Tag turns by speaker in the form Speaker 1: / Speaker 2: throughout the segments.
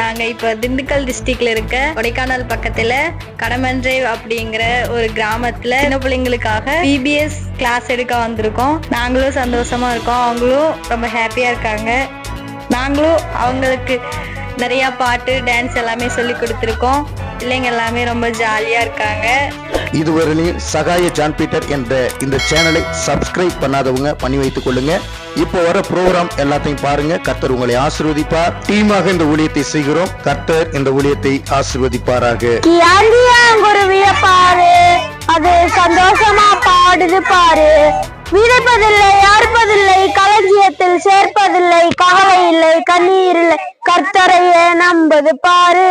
Speaker 1: நாங்கள் இப்போ திண்டுக்கல் டிஸ்ட்ரிக்ட்ல இருக்க கொடைக்கானல் பக்கத்தில் கடமன்றை அப்படிங்கிற ஒரு கிராமத்தில் சின்ன பிள்ளைங்களுக்காக பிபிஎஸ் கிளாஸ் எடுக்க வந்திருக்கோம். நாங்களும் சந்தோஷமாக இருக்கோம். அவங்களும் ரொம்ப ஹாப்பியாக இருக்காங்க. நாங்களும் அவங்களுக்கு நிறையா பாட்டு டான்ஸ் எல்லாமே சொல்லி கொடுத்துருக்கோம். பிள்ளைங்க எல்லாமே ரொம்ப ஜாலியா இருக்காங்க.
Speaker 2: இதுவரையிலும் சகாய ஜான் பீட்டர் என்ற இந்த சேனலை சப்ஸ்கிரைப் பண்ணாதவங்க பண்ணி வைத்துக் கொள்ளுங்க. இப்போ வர ப்ரோக்ராம் எல்லாத்தையும் பாருங்க. கர்த்தர் உங்களை ஆசீர்வதிப்பார். டீமாக இந்த ஊழியத்தை செய்கிறோம். கர்த்தர் இந்த ஊழியத்தை ஆசீர்வதிப்பாராக.
Speaker 3: குருவிய பாரு. அது சந்தோஷமா பாடுது பாரு. விதைப்பதில்லை அறுப்பதில்லை களஞ்சியத்தில் சேர்ப்பதில்லை கவலை இல்லை கண்ணீர் இல்லை கர்த்தரையே நம்பது பாரு.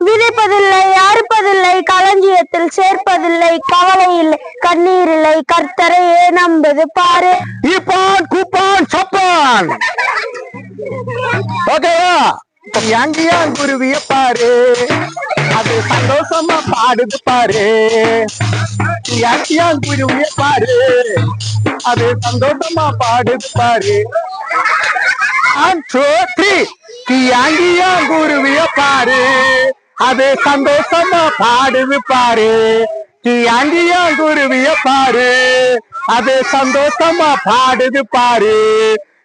Speaker 3: விதைப்பதில்லை அறுப்பதில்லை களஞ்சியத்தில் சேர்ப்பதில்லை கவலை இல்லை கண்ணீர் இல்லை கர்த்தரையே நம்பது பாரு.
Speaker 2: இப்பான் கூப்பான் சப்பான். ஓகேவா? அங்கேயா குருவிய பாரு? அது சந்தோஷமா பாடுது பாரு. அங்கேயா குருவிய பாரு? அது சந்தோஷமா பாடுது பாரு. ஒன் டூ த்ரீ அங்கேயா குருவிய பாரு? அது சந்தோஷமா பாடுது பாரு. ஆண்டியா குருவிய பாரு. அது சந்தோஷமா பாடுது பாரு.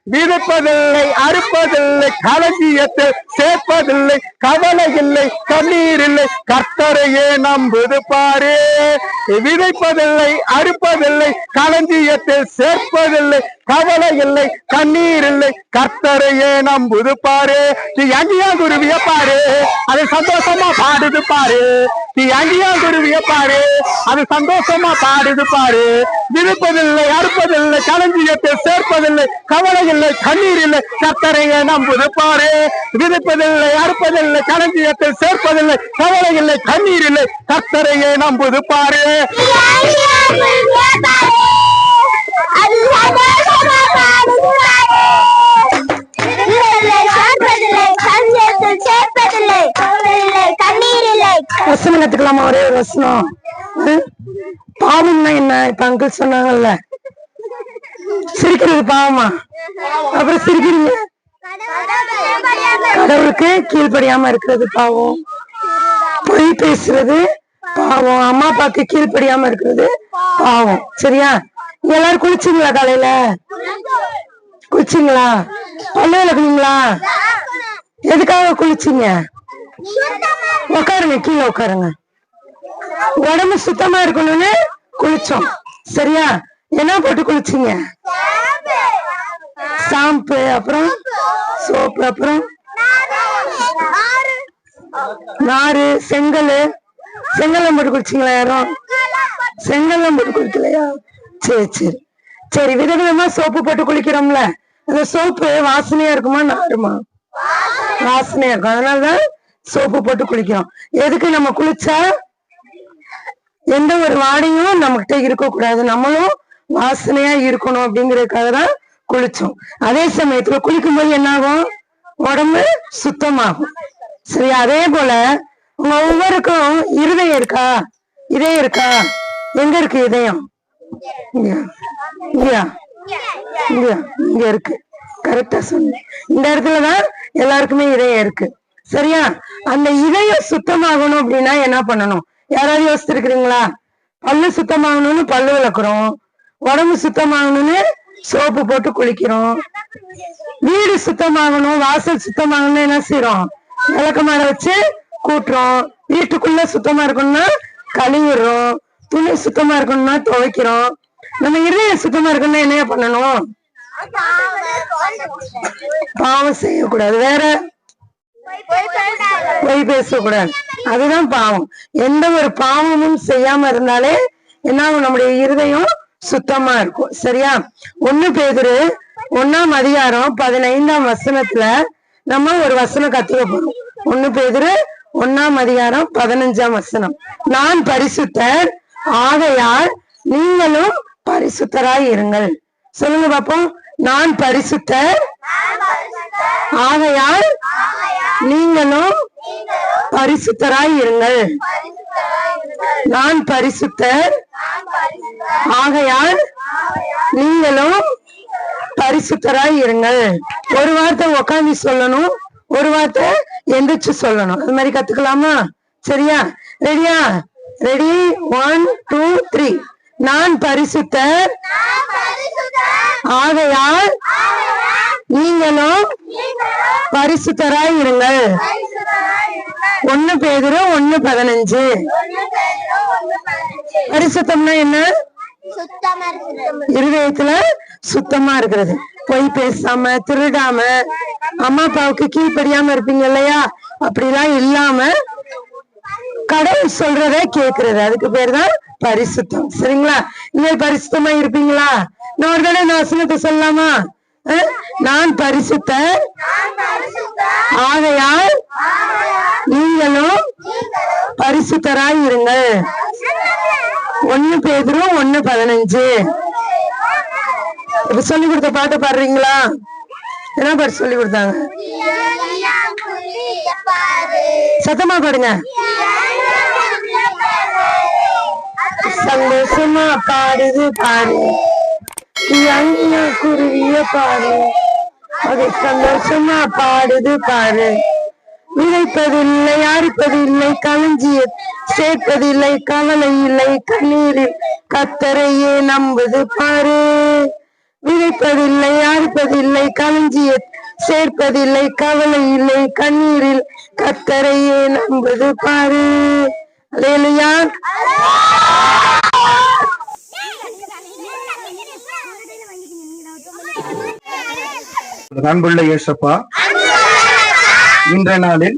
Speaker 2: விதைப்பதில்லை அறுப்பதில்லை களஞ்சியத்தில் சேர்ப்பதில்லை கவலை இல்லை கண்ணீர் இல்லை கர்த்தரையே நம்புது பாரு. விதைப்பதில்லை அறுப்பதில்லை களஞ்சியத்தில் சேர்ப்பதில்லை கவலை இல்லை கண்ணீர் இல்லை கர்த்தரையே நம்புது பாரு. நீ அங்கியா குருவிய பாரு. அது சந்தோஷமா பாடுது பாரு. நீ அங்கியா குருவிய பாரு. அது சந்தோஷமா பாடுது பாரு. விதிப்பதில்லை அறுப்பதில்லை களஞ்சியத்தை சேர்ப்பதில்லை கவலை இல்லை கண்ணீர் இல்லை கர்த்தரையே நம்புது பாரு விதிப்பதில்லை அறுப்பதில்லை களஞ்சியத்தை சேர்ப்பதில்லை கவலை இல்லை கண்ணீர் இல்லை கர்த்தரையே நம்புது பாரு
Speaker 3: அது
Speaker 4: வசனம் கத்துக்கலாமா? ஒரே ஒரு வசனம். பாவம்னா என்ன? இப்ப அங்கிள் சொன்னாங்கல்ல சிரிக்கிறது பாவமா? அப்புறம் சிரிக்கிறீங்க. கடவுளுக்கு கீழ்படியாம இருக்கிறது பாவம். பொய் பேசுறது பாவம். அம்மா அப்பாக்கு கீழ்படியாம இருக்கிறது பாவம். சரியா? எல்லாரும் குளிச்சீங்களா காலையில? குளிச்சீங்களா? பல்லு விளக்குனீங்களா எதுக்காக குளிச்சிங்க? உட்காருங்க கீழே உட்காருங்க உடம்பு சுத்தமா இருக்கணும்னு குளிச்சோம். சரியா? என்ன போட்டு குளிச்சீங்க? ஷாம்பு அப்புறம் சோப்பு அப்புறம் நாறு செங்கல். செங்கல்லாம் போட்டு குளிச்சீங்களா யாரும்? செங்கல்லாம் போட்டு குளிக்கலையா? சரி சரி. சரி விதவிதமா சோப்பு போட்டு குளிக்கிறோம்ல. அந்த சோப்பு வாசனையா இருக்குமா நாருமா? வாசனையா இருக்கும். அதனாலதான் சோப்பு போட்டு குளிக்கிறோம். எதுக்கு நம்ம குளிச்சா எந்த ஒரு வாடையும் நம்மகிட்ட இருக்க கூடாது நம்மளும் வாசனையா இருக்கணும் அப்படிங்கறதுக்காக தான் குளிச்சோம். அதே சமயத்துல குளிக்கும் போது என்ன ஆகும் உடம்பு சுத்தமாகும். சரி அதே போல உங்க ஒவ்வொருக்கும் இருதயம் இருக்கா? இதயம் இருக்கா? எங்க இருக்கு இதயம்? இங்க இருக்கு. கரெக்டா சொன்ன இந்த இடத்துலதான் எல்லாருக்குமே இதயம் இருக்கு. சரியா? அந்த இதயம் சுத்தமாகணும் அப்படின்னா என்ன பண்ணணும்? யாராவது யோசிச்சிருக்கிறீங்களா? பல்லு சுத்தமாகணும்னு பல்லு விளக்குறோம். உடம்பு சுத்தமாகணும்னு சோப்பு போட்டு குளிக்கிறோம். வீடு சுத்தமாகணும் வாசல் சுத்தமாகணும்னு என்ன செய்யறோம் விளக்கமாற வச்சு கூட்டுறோம். வீட்டுக்குள்ள சுத்தமா இருக்கணும்னா கழுவிடுறோம் துணி சுத்தமா இருக்கணும்னா துவைக்கிறோம். நம்ம இதயம் சுத்தமா இருக்கணும்னா என்ன பண்ணணும்? பாவம் செய்யக்கூடாது. வேற? பொய் பேசக்கூடாது. அதுதான் பாவம். எந்த ஒரு பாவமும் செய்யாம இருந்தாலே என்ன நம்முடைய இருதயம் சுத்தமா இருக்கும். சரியா? ஒண்ணு பேதுரு ஒண்ணாம் அதிகாரம் பதினைந்தாம் வசனத்துல நம்ம ஒரு வசனம் கத்துக்க போறோம். ஒண்ணு பேதுரு ஒண்ணாம் அதிகாரம் பதினஞ்சாம் வசனம். நான் பரிசுத்தர் ஆகையால் நீங்களும் பரிசுத்தராய் இருங்கள். சொல்லுங்க பாப்போம். நான் பரிசுத்தர் ஆகையால் நீங்களும் பரிசுத்தராய் இருங்கள். நான் பரிசுத்தர் ஆகையால் நீங்களும் பரிசுத்தராய் இருங்கள். ஒரு வார்த்தை உட்காந்து சொல்லணும் ஒரு வார்த்தை எந்திரிச்சு சொல்லணும். அது மாதிரி கத்துக்கலாமா? சரியா? ரெடியா ரெடி ஒன் டூ த்ரீ நான் பரிசுத்தர். ஆகையால் நீங்களும் பரிசுத்தராய் இருங்கள். ஒண்ணு பேதரும் ஒன்னு பதினஞ்சு. பரிசுத்தம்னா என்ன? இருதயத்துல சுத்தமா இருக்கிறது. பொய் பேசாம திருடாம அம்மா அப்பாவுக்கு கீழ்ப்படியாம இருப்பீங்க இல்லையா? அப்படிலாம் இல்லாம கடவுள் சொல்றத கேக்குறது. அதுக்கு பேர் தான் பரிசுத்தம். சரிங்களா? இனிமேல் பரிசுத்தமா இருப்பீங்களா? நான் ஒரு தடவை இந்த வசனத்தை சொல்லலாமா? நான் பரிசுத்தர். ஆகையால் நீங்களும் பரிசுத்தராய் இருங்கள். ஒண்ணு பேதுரும் ஒண்ணு பதினஞ்சு. இப்ப சொல்லி கொடுத்த பாட்டு பாடுறீங்களா? என்ன பாட்டு சொல்லி கொடுத்தாங்க? சத்தமா பாடுங்க. சந்தோஷமா பாடுது பாடு. அண்ணா குருவிய பாடு. அது சந்தோஷமா பாடுது பாடு. யாரிப்பது இல்லை களஞ்சிய சேர்ப்பதில்லை கவலை இல்லை கண்ணீரில் கத்தரையே நம்புது பாரு. விதைப்பதில்லை அறுப்பதில்லை களஞ்சிய சேர்ப்பதில்லை கவலை இல்லை கண்ணீரில் கத்தரையே நம்புது பாரு. அல்லேலூயா.
Speaker 5: அன்புள்ள இயேசப்பா இன்றைய நாளில்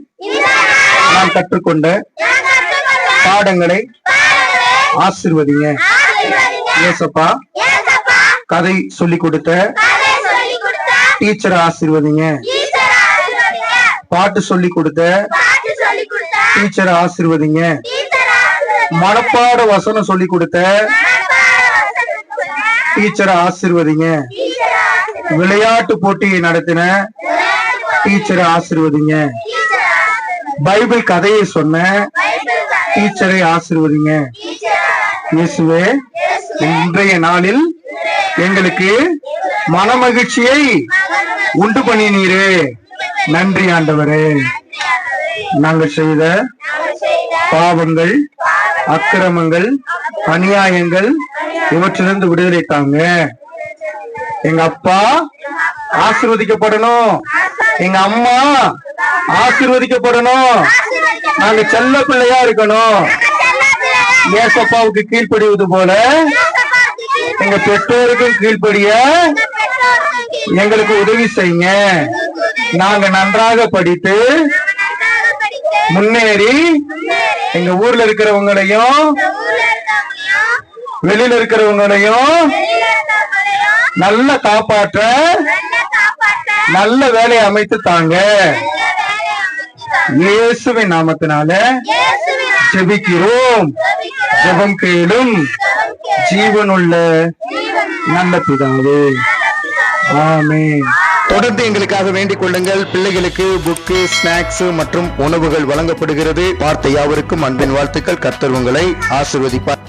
Speaker 5: நான் கற்றுக்கொண்ட பாடங்களை ஆசிர்வதிங்க. இயேசப்பா கதை சொல்லி கொடுத்த டீச்சரை ஆசிர்வதிங்க. பாட்டு சொல்லி கொடுத்த டீச்சரை ஆசிர்வதிங்க. மனப்பாட வசனம் சொல்லி கொடுத்த டீச்சரை ஆசிர்வதிங்க. விளையாட்டு போட்டியை நடத்தின டீச்சரை ஆசிர்வதிங்க. பைபிள் கதையை சொன்ன டீச்சரை ஆசிர்வதிங்க. இயேசுவே இன்றைய நாளில் எங்களுக்கு மனமகிழ்ச்சியை உண்டு பண்ணினீரே. நன்றி ஆண்டவரே. நாங்கள் செய்த பாவங்கள் அக்கிரமங்கள் அநியாயங்கள் இவற்றிலிருந்து விடுதலை தாங்க. எங்க அப்பா ஆசிர்வதிக்கப்படணும். எங்க அம்மா ஆசிர்வதிக்கப்படணும். நாங்க செல்ல பிள்ளையா இருக்கணும். ஏசப்பாவுக்கு கீழ்ப்படிவது போல எங்க பெற்றோருக்கும் கீழ்ப்படிய எங்களுக்கு உதவி செய்யுங்க. நாங்க நன்றாக படித்து முன்னேறி எங்க ஊர்ல இருக்கிறவங்களையும் வெளியில இருக்கிறவங்களையும் நல்ல காப்பாற்ற நல்ல வேலையை அமைத்து தாங்க. இயேசுவின் நாமத்தினால ஜெபிக்கிறோம். ஜெபம் கேளும். ஜீவனுள்ள நல்ல பிதாவே. ஆமென். தொடர்ந்து எங்களுக்காக வேண்டிக் கொள்ளுங்கள். பிள்ளைகளுக்கு புக்கு ஸ்நாக்ஸ் மற்றும் உணவுகள் வழங்கப்படுகிறது. வார்த்தை யாவருக்கும் அன்பின் வாழ்த்துக்கள். கர்த்தர் உங்களை ஆசிர்வதிப்பார்.